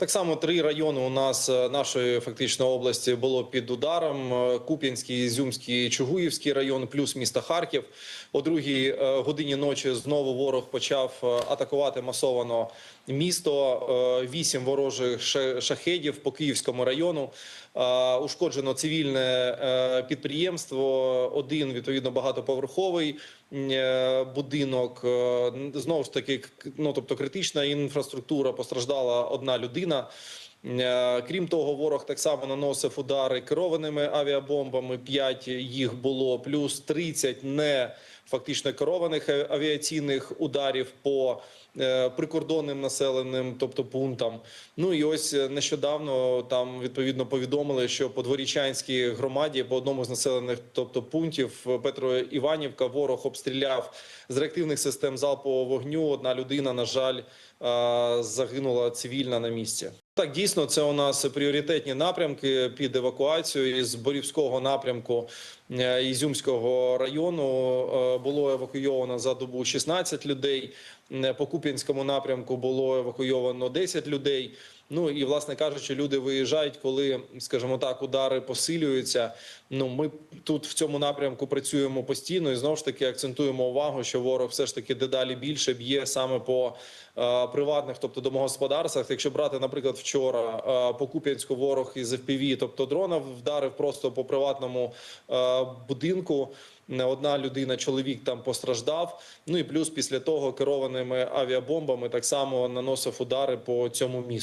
Так само три райони у нас е, нашої фактично області було під ударом: Е, Куп'янський, Ізюмський, Чугуївський район, плюс місто Харків. О другій е, годині ночі знову ворог почав атакувати масовано місто. Вісім ворожих ша- шахедів по Київському району. Ушкоджено цивільне підприємство, один відповідно багатоповерховий будинок. Знову ж таки, ну тобто критична інфраструктура постраждала одна людина. Е, Крім того, ворог так само наносив удари керованими авіабомбами. П'ять їх було, плюс 30 не фактично керованих е, авіаційних ударів по е, прикордонним населеним, тобто пунктам. Ну і ось е, нещодавно там відповідно повідомили, що по дворічанській громаді по одному з населених, тобто пунктів е, Петро Іванівка, ворог обстріляв з реактивних систем залпового вогню. Одна людина, на жаль, е, загинула цивільна на місці. Так, дійсно, це у нас пріоритетні напрямки під евакуацію із Борівського напрямку е, Ізюмського району е, було евакуйовано за добу 16 людей. Е, По Куп'янському напрямку було евакуйовано 10 людей. Ну і власне кажучи, люди виїжджають, коли, скажімо так, удари посилюються. Ну ми тут в цьому напрямку працюємо постійно і знову ж таки акцентуємо увагу, що ворог все ж таки дедалі більше б'є саме по е, приватних, тобто домогосподарствах. Якщо брати, наприклад, вчора е, по Куп'янську ворог із FPV, тобто дрона вдарив просто по приватному е, будинку. Не одна людина, чоловік там постраждав. Ну і плюс після того керованими авіабомбами так само наносив удари по цьому місту.